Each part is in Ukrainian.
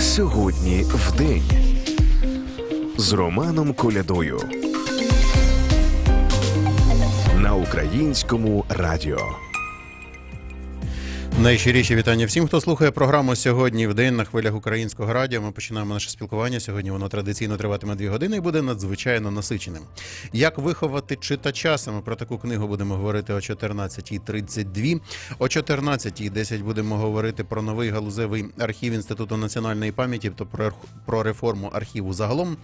Сьогодні в день з Романом Колядою на українському радіо. Найщиріші вітання всім, хто слухає програму сьогодні в день на хвилях українського радіо. Ми починаємо наше спілкування. Сьогодні воно традиційно триватиме дві години і буде надзвичайно насиченим. Як виховати читача? Саме про таку книгу будемо говорити о 14.32. О 14.10 будемо говорити про новий галузевий архів Інституту національної пам'яті, тобто про, реформу архіву загалом.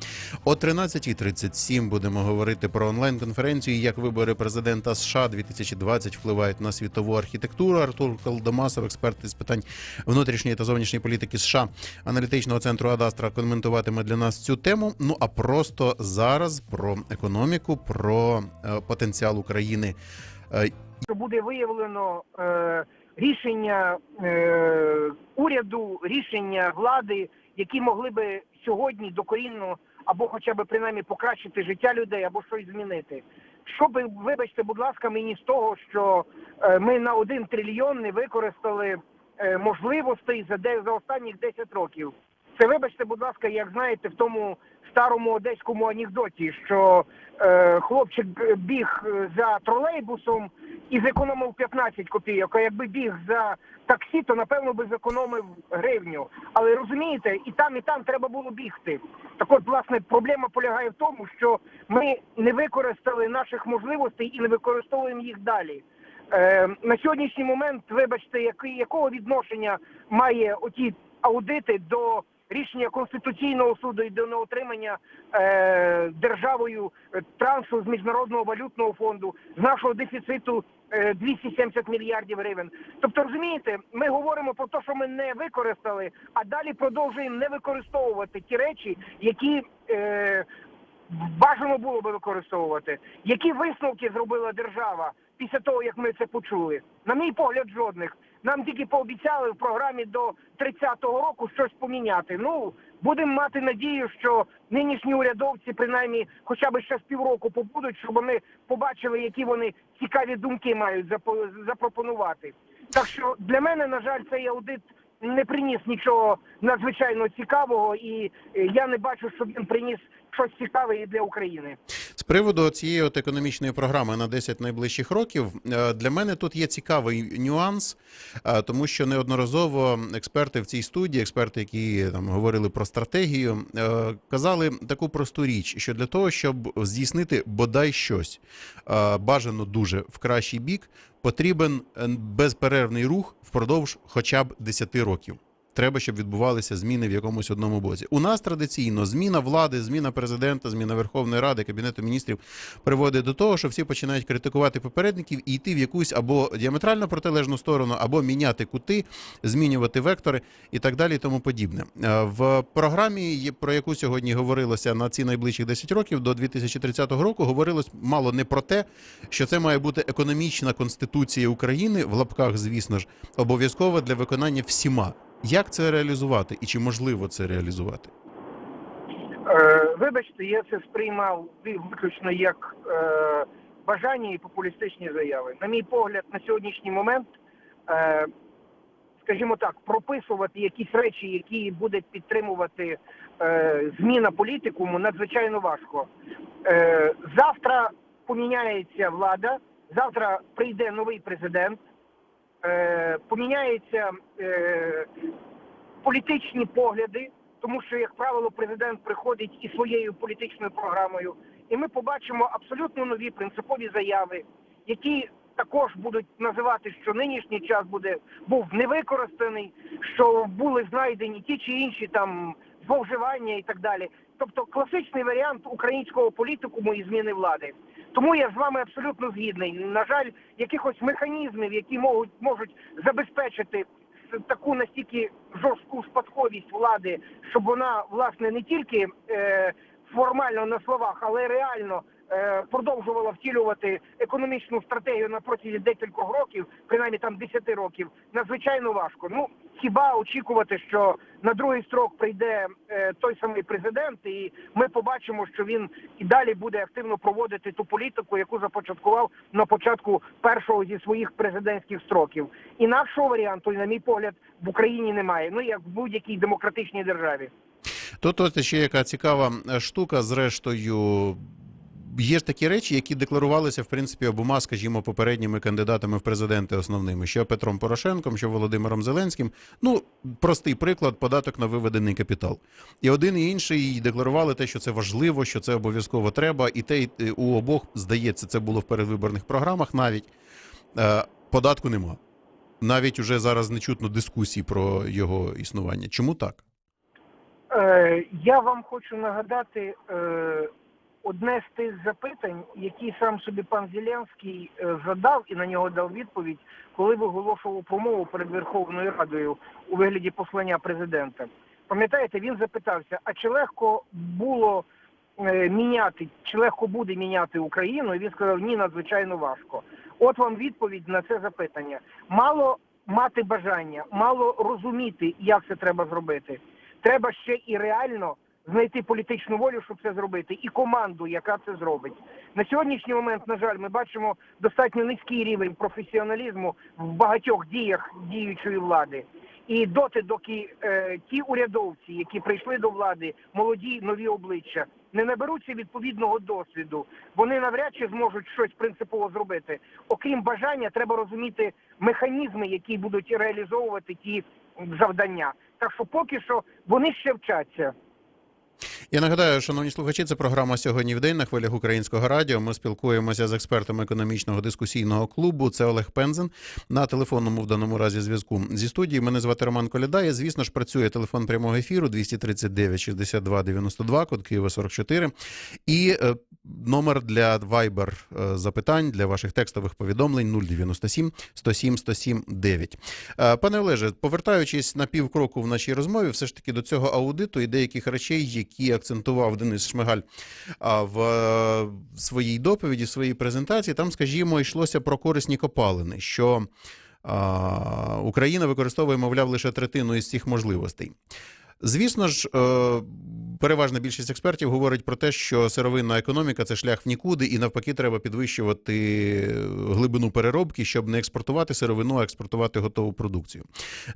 О 13.37 будемо говорити про онлайн-конференцію, як вибори президента США 2020 впливають на світову архітектуру. Артур Колдомасов, експерт із питань внутрішньої та зовнішньої політики США, аналітичного центру Адастра, коментуватиме для нас цю тему. Ну а просто зараз про економіку, про е, потенціал України. Е, буде виявлено е, рішення е, уряду, рішення влади, які могли би сьогодні докорінно або хоча б принаймні покращити життя людей, або щось змінити. Що би, вибачте, будь ласка, мені з того, що ми на один трильйон не використали е, можливостей за де за останніх 10 років. Це вибачте, будь ласка, як знаєте, в тому старому одеському анекдоті, що е, хлопчик біг е, за тролейбусом і зекономив 15 копійок. А якби біг за таксі, то напевно би зекономив гривню. Але розумієте, і там, і там треба було бігти. Так от, власне, проблема полягає в тому, що ми не використали наших можливостей і не використовуємо їх далі. Е, на сьогоднішній момент, вибачте, який, якого відношення має оті аудити до рішення Конституційного суду і до неотримання е, державою е, трансу з міжнародного валютного фонду, з нашого дефіциту е, 270 мільярдів гривень. Тобто, розумієте, ми говоримо про те, що ми не використали, а далі продовжуємо не використовувати ті речі, які. Е, Бажано було би використовувати. Які висновки зробила держава після того, як ми це почули? На мій погляд, жодних. Нам тільки пообіцяли в програмі до 30-го року щось поміняти. Ну будемо мати надію, що нинішні урядовці, принаймні, хоча б ще з півроку побудуть, щоб вони побачили, які вони цікаві думки мають запропонувати. Так що для мене, на жаль, цей аудит не приніс нічого надзвичайно цікавого, і е, я не бачу, щоб він приніс щось цікаве і для України. Приводу цієї от економічної програми на 10 найближчих років е, для мене тут є цікавий нюанс, е, тому що неодноразово експерти в цій студії, експерти, які там говорили про стратегію, е, казали таку просту річ, що для того, щоб здійснити бодай щось бажано дуже в кращий бік, потрібен безперервний рух впродовж хоча б 10 років. Треба, щоб відбувалися зміни в якомусь одному боці. У нас традиційно зміна влади, зміна президента, зміна Верховної Ради, Кабінету міністрів приводить до того, що всі починають критикувати попередників і йти в якусь або діаметрально протилежну сторону, або міняти кути, змінювати вектори і так далі, і тому подібне. Е, В програмі, про яку сьогодні говорилося на ці найближчих 10 років до 2030 року, говорилось мало не про те, що це має бути економічна конституція України в лапках, звісно ж, обов'язкова для виконання всіма. Як це реалізувати і чи можливо це реалізувати? Е, вибачте, я це сприймав виключно як е, бажання і популістичні заяви. На мій погляд, на сьогоднішній момент, е, скажімо так, прописувати якісь речі, які буде підтримувати е, зміна політикуму, надзвичайно важко. Завтра поміняється влада, завтра прийде новий президент, е, поміняються е, політичні погляди тому що, як правило, президент приходить із своєю політичною програмою, і ми побачимо абсолютно нові принципові заяви, які також будуть називати, що нинішній час буде був невикористаний, що були знайдені ті чи інші там зловживання і так далі. Тобто класичний варіант українського політикуму і зміни влади. Тому я з вами абсолютно згідний. На жаль, якихось механізмів, які можуть можуть забезпечити таку настільки жорстку спадковість влади, щоб вона власне не тільки е, формально на словах, але й реально е, продовжувала втілювати економічну стратегію на протязі декількох років, принаймні там 10 років, надзвичайно важко. Ну хіба очікувати, що на другий строк прийде е, той самий президент, і ми побачимо, що він і далі буде активно проводити ту політику, яку започаткував на початку першого зі своїх президентських строків. Інакшого варіанту, на мій погляд, в Україні немає. Ну як в будь-якій демократичній державі. Тут ось ще яка цікава е, штука, зрештою. Є ж такі речі, які декларувалися в принципі обома, скажімо, попередніми кандидатами в президенти основними, що Петром Порошенком, що Володимиром Зеленським. Ну, простий приклад податок на виведений капітал. І один і інший декларували те, що це важливо, що це обов'язково треба, і те і у обох здається, це було в передвиборних програмах. Навіть е, податку нема. Навіть уже зараз не чутно дискусій про його існування. Чому так? Е, я вам хочу нагадати е, одне з тих запитань, які сам собі пан Зеленський е, задав і на нього дав відповідь, коли виголошував промову перед Верховною Радою у вигляді послання президента. Пам'ятаєте, він запитався: а чи легко було е, міняти, чи легко буде міняти Україну? І він сказав, ні, надзвичайно важко. От вам відповідь на це запитання. Мало мати бажання, мало розуміти, як це треба зробити. Треба ще і реально знайти політичну волю, щоб це зробити, і команду, яка це зробить. На сьогоднішній момент, на жаль, ми бачимо достатньо низький рівень професіоналізму в багатьох діях діючої влади. І доти, доки е, ті урядовці, які прийшли до влади, молоді нові обличчя, не наберуться відповідного досвіду, вони навряд чи зможуть щось принципово зробити. Окрім бажання, треба розуміти механізми, які будуть реалізовувати ті завдання. Так що поки що вони ще вчаться. Я нагадаю, шановні слухачі, це програма сьогодні в день на хвилях українського радіо. Ми спілкуємося з експертом економічного дискусійного клубу. Це Олег Пензен на телефонному в даному разі зв'язку зі студії. Мене звати Роман Коляда. І, звісно ж, працює телефон прямого ефіру 239 62 92, код Києва 44. І е, номер для Viber е, запитань для ваших текстових повідомлень 097 107 107 9. Е, Пане Олеже, повертаючись на півкроку в нашій розмові, все ж таки до цього аудиту і деяких речей, які акцентував Денис Шмигаль в е, своїй доповіді, в своїй презентації, там, скажімо, йшлося про корисні копалини, що Україна використовує, мовляв, лише третину із цих можливостей. Звісно ж, е, переважна більшість експертів говорить про те, що сировинна економіка це шлях в нікуди, і навпаки, треба підвищувати глибину переробки, щоб не експортувати сировину, а експортувати готову продукцію.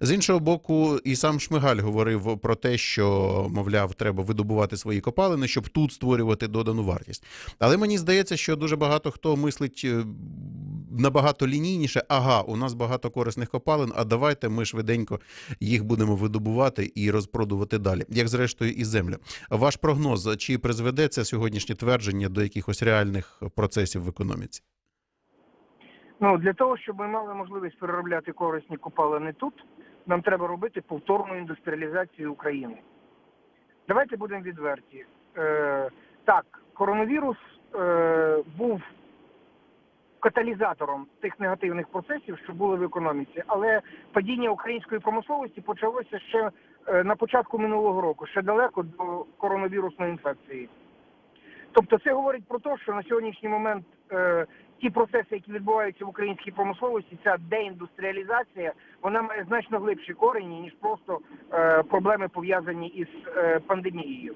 З іншого боку, і сам Шмигаль говорив про те, що, мовляв, треба видобувати свої копалини, щоб тут створювати додану вартість. Але мені здається, що дуже багато хто мислить е, набагато лінійніше. Ага, у нас багато корисних копалин, а давайте ми швиденько їх будемо видобувати і розпродувати далі, як зрештою і землю. Ваш прогноз, чи призведе це сьогоднішнє твердження до якихось реальних процесів в економіці? Ну для того, щоб ми мали можливість переробляти корисні копалини тут, нам треба робити повторну індустріалізацію України. Давайте будемо відверті. Е, так, коронавірус е, був каталізатором тих негативних процесів, що були в економіці, але падіння української промисловості почалося ще на початку минулого року, ще далеко до коронавірусної інфекції. Тобто це говорить про те, що на сьогоднішній момент е, ті процеси, які відбуваються в українській промисловості, ця деіндустріалізація, вона має значно глибші корені, ніж просто е, проблеми пов'язані із е, пандемією.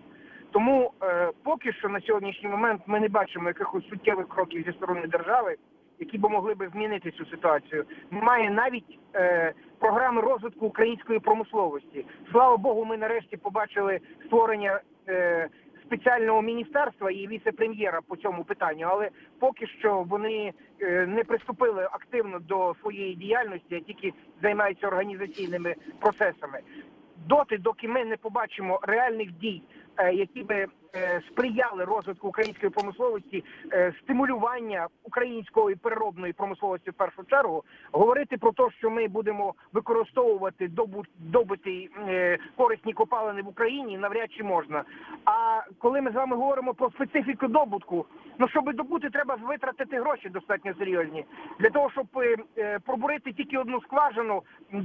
Тому е, поки що на сьогоднішній момент ми не бачимо якихось суттєвих кроків зі сторони держави, які б могли би змінити цю ситуацію. Немає навіть е, програми розвитку української промисловості. Слава Богу, ми нарешті побачили створення е, спеціального міністерства і віце-прем'єра по цьому питанню, але поки що вони е, не приступили активно до своєї діяльності, а тільки займаються організаційними процесами. Доти, доки ми не побачимо реальних дій, е, які би сприяли розвитку української промисловості, е, стимулювання української переробної промисловості в першу чергу, говорити про те, що ми будемо використовувати добу- добуті е, корисні копалини в Україні, навряд чи можна. А коли ми з вами говоримо про специфіку добутку, ну щоб добути, треба витратити гроші достатньо серйозні. Для того, щоб е, е, пробурити тільки одну скважину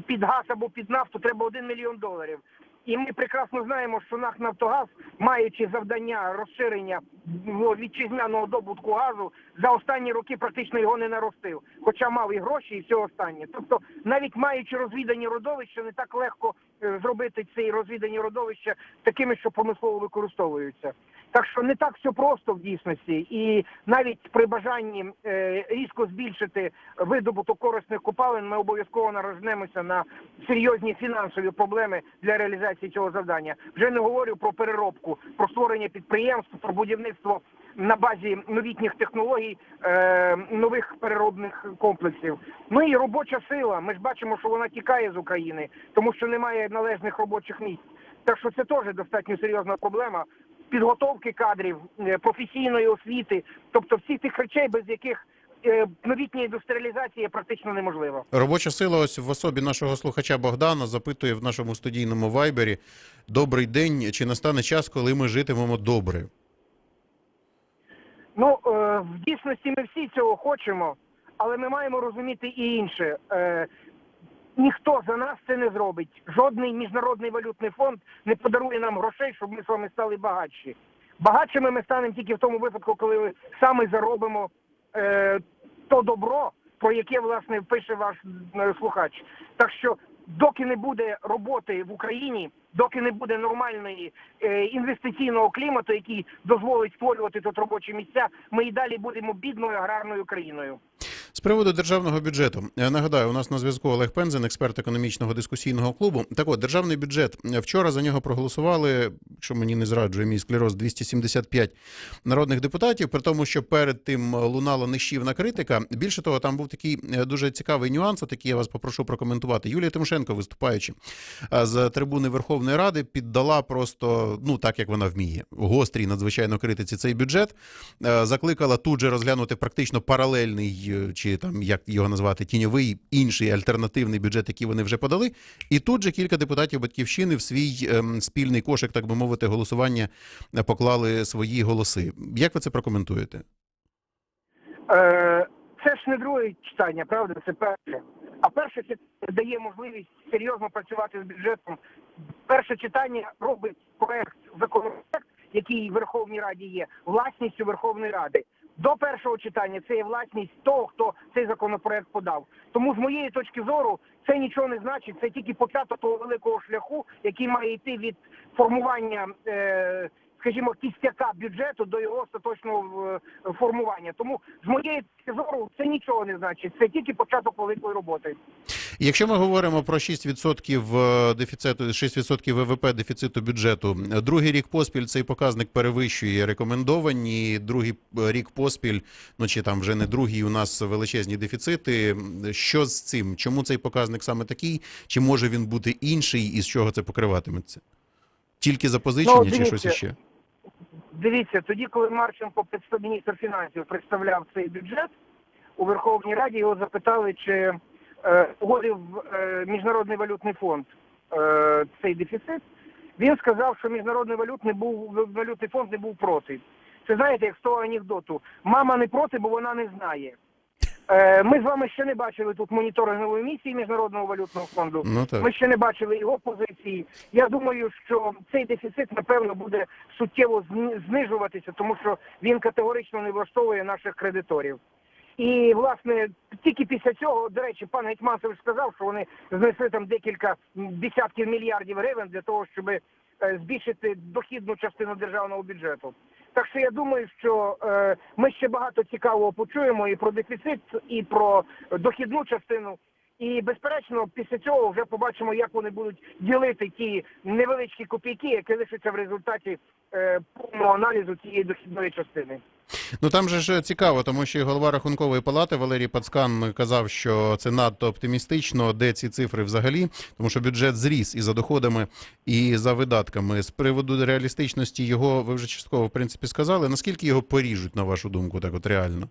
під газ або під нафту, треба один мільйон доларів. І ми прекрасно знаємо, що НАК Нафтогаз, маючи завдання розширення вітчизняного добутку газу, за останні роки практично його не наростив, хоча мав і гроші, і все останнє. Тобто, навіть маючи розвідані родовища, не так легко е, зробити ці розвідані родовища такими, що помислово використовуються. Так що не так все просто в дійсності, і навіть при бажанні е, різко збільшити видобуток корисних копалин, ми обов'язково наражнемося на серйозні фінансові проблеми для реалізації цього завдання. Вже не говорю про переробку, про створення підприємств, про будівництво на базі новітніх технологій, е, нових переробних комплексів. Ну і робоча сила. Ми ж бачимо, що вона тікає з України, тому що немає належних робочих місць. Так що це теж достатньо серйозна проблема підготовки кадрів, е, професійної освіти, тобто всіх тих речей, без яких е, новітня індустріалізація практично неможлива. Робоча сила, ось в особі нашого слухача Богдана запитує в нашому студійному вайбері: Добрий день. Чи настане час, коли ми житимемо добре? Ну е, в дійсності ми всі цього хочемо, але ми маємо розуміти і інше. Ніхто за нас це не зробить. Жодний міжнародний валютний фонд не подарує нам грошей, щоб ми з вами стали багатші. Багатшими ми станемо тільки в тому випадку, коли ми саме заробимо е, то добро, про яке власне пише ваш е, слухач. Так що, доки не буде роботи в Україні, доки не буде нормальної е, інвестиційного клімату, який дозволить створювати тут робочі місця, ми і далі будемо бідною аграрною країною. Приводу державного бюджету нагадаю, у нас на зв'язку Олег Пензен, експерт економічного дискусійного клубу. Так от, державний бюджет вчора за нього проголосували, якщо мені не зраджує мій склероз, 275 народних депутатів. При тому, що перед тим лунала нищівна критика. Більше того, там був такий е, дуже цікавий нюанс, який я вас попрошу прокоментувати. Юлія Тимошенко, виступаючи е, з трибуни Верховної Ради, піддала просто ну так як вона вміє, гострій надзвичайно критиці цей бюджет. Е, Закликала тут же розглянути практично паралельний е, там як його назвати тіньовий інший альтернативний бюджет, який вони вже подали. І тут же кілька депутатів батьківщини в свій ем, спільний кошик, так би мовити, голосування поклали свої голоси. Як ви це прокоментуєте? Е, це ж не друге читання, правда, це перше. А перше це дає можливість серйозно працювати з бюджетом. Перше читання робить проект законопроект, який в Верховній Раді є, власністю Верховної Ради. До першого читання це є власність того, хто цей законопроект подав. Тому з моєї точки зору це нічого не значить. Це тільки початок того великого шляху, який має йти від формування. Е- скажімо, кістяка бюджету до його остаточного е, формування. Тому з моєї точки зору це нічого не значить. Це тільки початок великої роботи. Якщо ми говоримо про 6% е, дефіциту, 6% ВВП дефіциту бюджету, е, другий рік поспіль цей показник перевищує рекомендовані. Другий рік поспіль, ну чи там вже не другий, у нас величезні дефіцити. Що з цим? Чому цей показник саме такий? Чи може він бути інший, і з чого це покриватиметься? Тільки запозичення Ну, чи щось іще? Дивіться, тоді, коли Марченко, міністр фінансів, представляв цей бюджет у Верховній Раді, його запитали, чи е, погодив е, Міжнародний валютний фонд е, цей дефіцит. Він сказав, що Міжнародний валютний був валютний фонд не був проти. Це знаєте, як з того анекдоту. Мама не проти, бо вона не знає. Е, ми з вами ще не бачили тут моніторингової місії Міжнародного валютного фонду. Ну так. Ми ще не бачили його позиції. Я думаю, що цей дефіцит напевно буде суттєво зни- знижуватися, тому що він категорично не влаштовує наших кредиторів. І власне тільки після цього, до речі, пан Гетьманцев сказав, що вони знесли там декілька десятків мільярдів гривень для того, щоб е, збільшити дохідну частину державного бюджету. Так що я думаю, що е, ми ще багато цікавого почуємо і про дефіцит, і про дохідну частину. І безперечно, після цього вже побачимо, як вони будуть ділити ті невеличкі копійки, які лишаться в результаті е, повного аналізу цієї дохідної частини. Ну там же ж цікаво, тому що голова рахункової палати Валерій Пацкан казав, що це надто оптимістично, де ці цифри взагалі, тому що бюджет зріс і за доходами, і за видатками. З приводу реалістичності його ви вже частково в принципі сказали. Наскільки його поріжуть, на вашу думку, так от реально?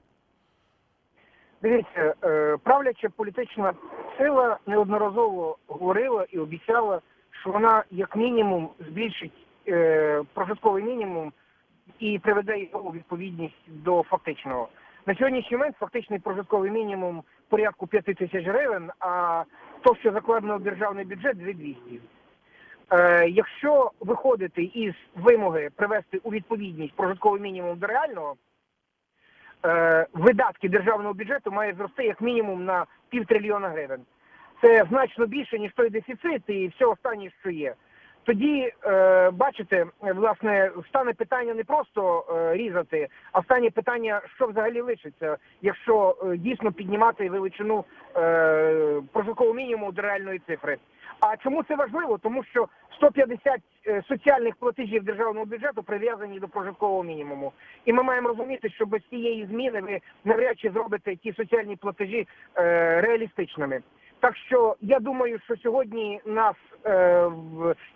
Дивіться, е, правляча політична сила неодноразово говорила і обіцяла, що вона як мінімум збільшить е, прожитковий мінімум і приведе його у відповідність до фактичного. На сьогоднішній момент фактичний прожитковий мінімум порядку 5 тисяч гривень, а то, що закладено в державний бюджет, 2200. Е, якщо виходити із вимоги привести у відповідність прожитковий мінімум до реального, е, видатки державного бюджету мають зрости як мінімум на півтрильйона гривень. Це значно більше, ніж той дефіцит і все останнє, що є. Тоді, е, бачите, власне, стане питання не просто е, різати, а стане питання, що взагалі лишиться, якщо е, дійсно піднімати величину прожиткового мінімуму до реальної цифри. А чому це важливо? Тому що 150 е, соціальних платежів державного бюджету прив'язані до прожиткового мінімуму. І ми маємо розуміти, що без цієї зміни ви навряд чи зробите ті соціальні платежі реалістичними. Так що я думаю, що сьогодні нас е,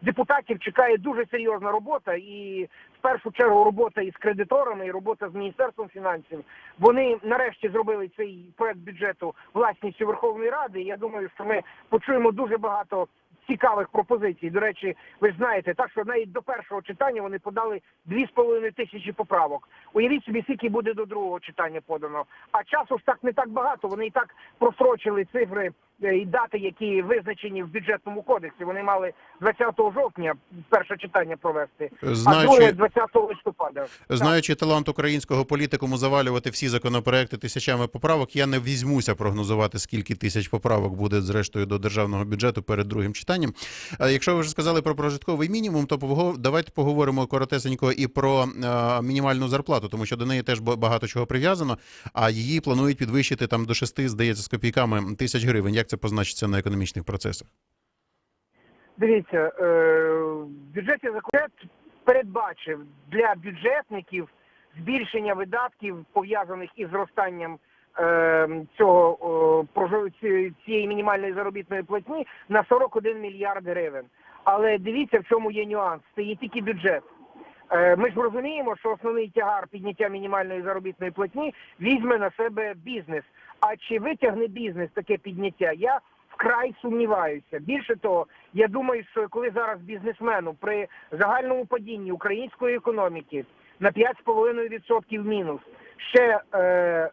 депутатів чекає дуже серйозна робота, і в першу чергу робота із кредиторами, і робота з міністерством фінансів. Вони нарешті зробили цей проект бюджету власністю Верховної Ради. І Я думаю, що ми почуємо дуже багато цікавих пропозицій. До речі, ви знаєте, так що навіть до першого читання вони подали 2,5 тисячі поправок. Уявіть собі, скільки буде до другого читання подано. А часу ж так не так багато. Вони і так просрочили цифри і дати, які визначені в бюджетному кодексі. Вони мали 20 жовтня перше читання провести, а друге 20 листопада. знаючи талант українського політикуму завалювати всі законопроекти тисячами поправок, я не візьмуся прогнозувати, скільки тисяч поправок буде зрештою до державного бюджету перед другим читанням. А якщо ви вже сказали про прожитковий мінімум, то давайте поговоримо коротесенько і про е, мінімальну зарплату, тому що до неї теж ба- багато чого прив'язано. А її планують підвищити там до 6, здається, з копійками тисяч гривень. Як це позначиться на економічних процесах? Дивіться, е, в бюджеті закон передбачив для бюджетників збільшення видатків пов'язаних із зростанням е, цього цієї мінімальної заробітної платні на 41 мільярд гривень. Але дивіться, в чому є нюанс. Це є тільки бюджет. Е, Ми ж розуміємо, що основний тягар підняття мінімальної заробітної платні візьме на себе бізнес. А чи витягне бізнес таке підняття? Я вкрай сумніваюся. Більше того, я думаю, що коли зараз бізнесмену при загальному падінні української економіки на 5,5% мінус ще е,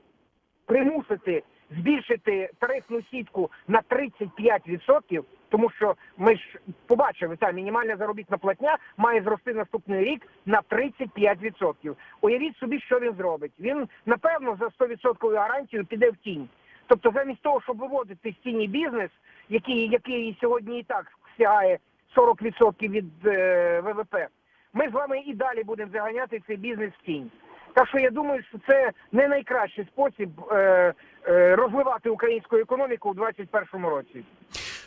примусити збільшити тарифну сітку на 35%, тому що ми ж побачили, та мінімальна заробітна платня має зрости наступний рік на 35%. Уявіть собі, що він зробить. Він напевно за 100% гарантію піде в тінь. Тобто, замість того, щоб виводити з тіні бізнес, який, який сьогодні і так сягає 40% від е, ВВП, ми з вами і далі будемо заганяти цей бізнес в тінь. Так що я думаю, що це не найкращий спосіб е, е, розвивати українську економіку у 2021 році.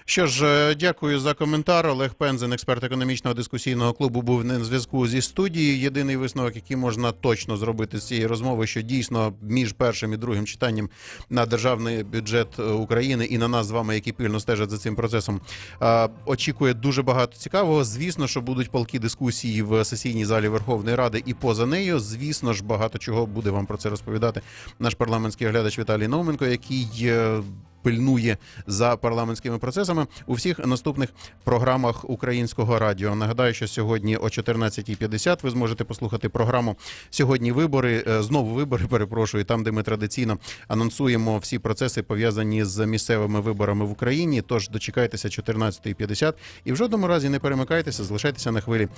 Що ж, е, дякую за коментар. Олег Пензен, експерт економічного дискусійного клубу, був на зв'язку зі студією. Єдиний висновок, який можна точно зробити з цієї розмови, що дійсно між першим і другим читанням на державний бюджет е, України і на нас з вами, які пильно стежать за цим процесом, е, очікує дуже багато цікавого. Звісно, що будуть палкі дискусії в сесійній залі Верховної Ради і поза нею. Звісно ж, багато чого буде вам про це розповідати наш парламентський оглядач Віталій Науменко, який. Пильнує за парламентськими процесами у всіх наступних програмах українського радіо. Нагадаю, що сьогодні о 14.50 ви зможете послухати програму Сьогодні вибори. е, Знову вибори. Перепрошую, там, де ми традиційно анонсуємо всі процеси пов'язані з місцевими виборами в Україні. Тож дочекайтеся 14.50 і в жодному разі не перемикайтеся, залишайтеся на хвилі